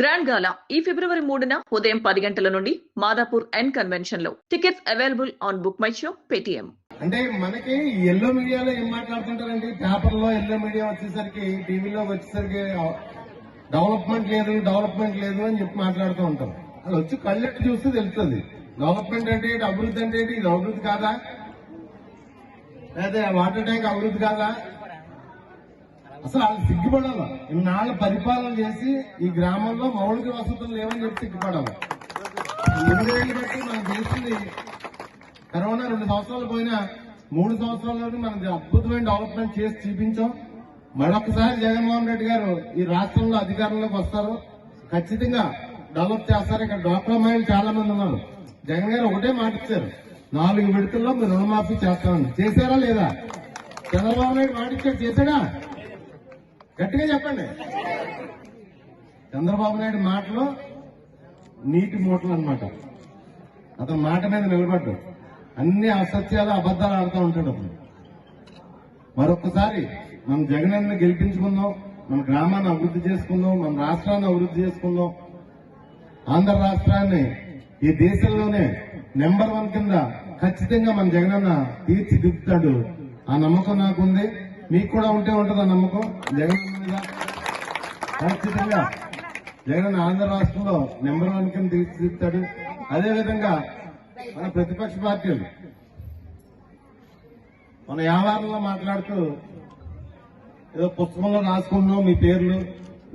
Grand గాలా ఈ ఫిబ్రవరి మూడున ఉదయం పది గంటల నుండి Madhapur N కన్వెన్షన్లో. Tickets available on book my show Paytm. అంటే మనకి ఎల్లో మీడియాలో ఏం మాట్లాడుతుంటారండి? పేపర్లో ఎల్లో మీడియా వచ్చేసరికి టీవీలో వచ్చేసరికి డెవలప్మెంట్ లేదు డెవలప్మెంట్ లేదు అని చెప్పి మాట్లాడుతూ ఉంటాం. అది వచ్చి కళ్ళెట్టు చూస్తే తెలుస్తుంది. డెవలప్మెంట్ అంటే అభివృద్ధి అంటే ఇది అభివృద్ధి కాదా? లేదా వాటర్ ట్యాంక్ అభివృద్ధి కాదా? అసలు వాళ్ళు సిగ్గుపడాలి ఇన్నాళ్ళు పరిపాలన చేసి ఈ గ్రామంలో మౌలిక వసతులు లేవని చెప్పి సిగ్గుపడాలి ఎనిమిదేళ్ళు బట్టి మనం తెలిసింది కరోనా రెండు సంవత్సరాలు పోయినా మూడు సంవత్సరాల్లోనే మనం అద్భుతమైన డెవలప్మెంట్ చేసి చూపించాం. మరొకసారి జగన్మోహన్ రెడ్డి గారు ఈ రాష్ట్రంలో అధికారంలోకి వస్తారు. ఖచ్చితంగా డెవలప్ చేస్తారు. ఇక్కడ డాక్టర్ మహిళలు చాలా మంది ఉన్నారు. జగన్ గారు ఒకటే మాట ఇచ్చారు. నాలుగు విడతల్లో మీరు రుణమాఫీ చేస్తామని చేశారా లేదా? చంద్రబాబు నాయుడు మాట ఇచ్చాడు. చేశాడా? గట్టిగా చెప్పండి. చంద్రబాబు నాయుడు మాటలు నీటి మూటలు అన్నమాట. అతను మాట మీద నిలబడ్డు. అన్ని అసత్యాలు అబద్దాలు ఆడుతూ ఉంటాడు అప్పుడు మరొకసారి మనం జగనన్న గెలిపించుకుందాం మన గ్రామాన్ని అభివృద్ధి చేసుకుందాం మన రాష్ట్రాన్ని అభివృద్ధి చేసుకుందాం. ఆంధ్ర రాష్ట్రాన్ని ఈ దేశంలోనే నెంబర్ వన్ కింద ఖచ్చితంగా మన జగనన్న తీర్చిదిద్దుతాడు. ఆ నమ్మకం నాకుంది. మీకు కూడా ఉంటే ఉంటుంది నమ్మకం. జగన్ మీద ఖచ్చితంగా జగన్ ఆంధ్ర రాష్ట్రంలో నెంబర్ వన్ కింద తీర్చిదిద్దాడు. అదేవిధంగా మన ప్రతిపక్ష పార్టీలు మన వ్యవహారంలో మాట్లాడుతూ ఏదో పుస్తకంలో రాసుకుంటున్నాం మీ పేర్లు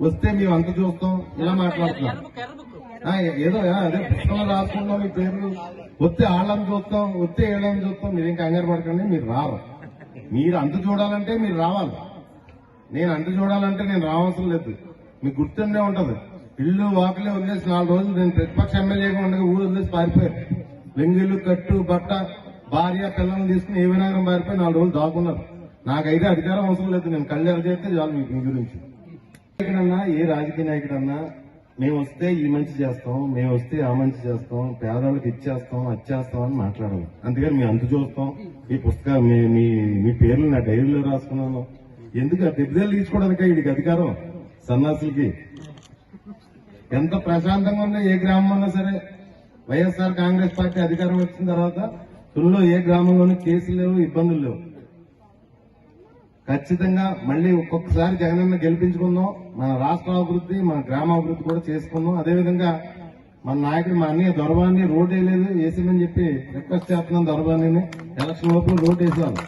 వస్తే మేము అంత చూస్తాం. ఇలా మాట్లాడుతున్నాం ఏదో అదే పుస్తకంలో రాసుకుంటాం మీ పేర్లు వస్తే వాళ్ళని చూస్తాం వస్తే ఏళ్ళని చూస్తాం. మీరేం కంగారు పడకండి మీరు రారు. మీరు అందు చూడాలంటే మీరు రావాలి. నేను అందు చూడాలంటే నేను రావాల్సిన లేదు. మీకు గుర్తుండే ఉంటది. ఇల్లు వాకిలే వదిలేసి నాలుగు రోజులు నేను ప్రతిపక్ష ఎమ్మెల్యేగా ఉండగా ఊరు వదిలేసి పారిపోయారు. వెంగిళ్ళు కట్టు బట్ట భార్య పిల్లల్ని తీసుకుని ఏ వినాయకం పారిపోయి నాలుగు రోజులు దాక్కున్నారు. నాకైతే అధికారం అవసరం లేదు. నేను కళ్ళు చేస్తే చాలు మీకు మీ గురించి. నాయకుడన్నా ఏ రాజకీయ నాయకుడన్నా మేము వస్తే ఈ మంచి చేస్తాం మేము వస్తే ఆ మంచి చేస్తాం పేదవాళ్ళకి ఇచ్చేస్తాం అచ్చేస్తాం అని మాట్లాడాలి అందుకని మేము అందు చూస్తాం. ఈ పుస్తకం మీ మీ మీ పేర్లు నా డైరీలో రాసుకున్నాను. ఎందుకు ఆ తీసుకోవడానికే వీడికి అధికారం? సన్నాసులకి. ఎంత ప్రశాంతంగా ఉన్నా ఏ గ్రామం అన్నా సరే వైఎస్ఆర్ కాంగ్రెస్ పార్టీ అధికారం వచ్చిన తర్వాత తుల్లో ఏ గ్రామంలోనూ కేసులు లేవు ఇబ్బందులు లేవు. ఖచ్చితంగా మళ్ళీ ఒక్కొక్కసారి జగనన్న గెలిపించుకుందాం మన రాష్ట్ర అభివృద్ధి మన గ్రామ అభివృద్ధి కూడా చేసుకుందాం. అదేవిధంగా మన నాయకుడు మా అన్నయ్య దొరబాన్ని రోడ్ వేయలేదు వేసామని చెప్పి రిక్వెస్ట్ చేస్తున్నాం దొరబాన్ని ఎలక్షన్ లోపల రోడ్ వేసేవాళ్ళు.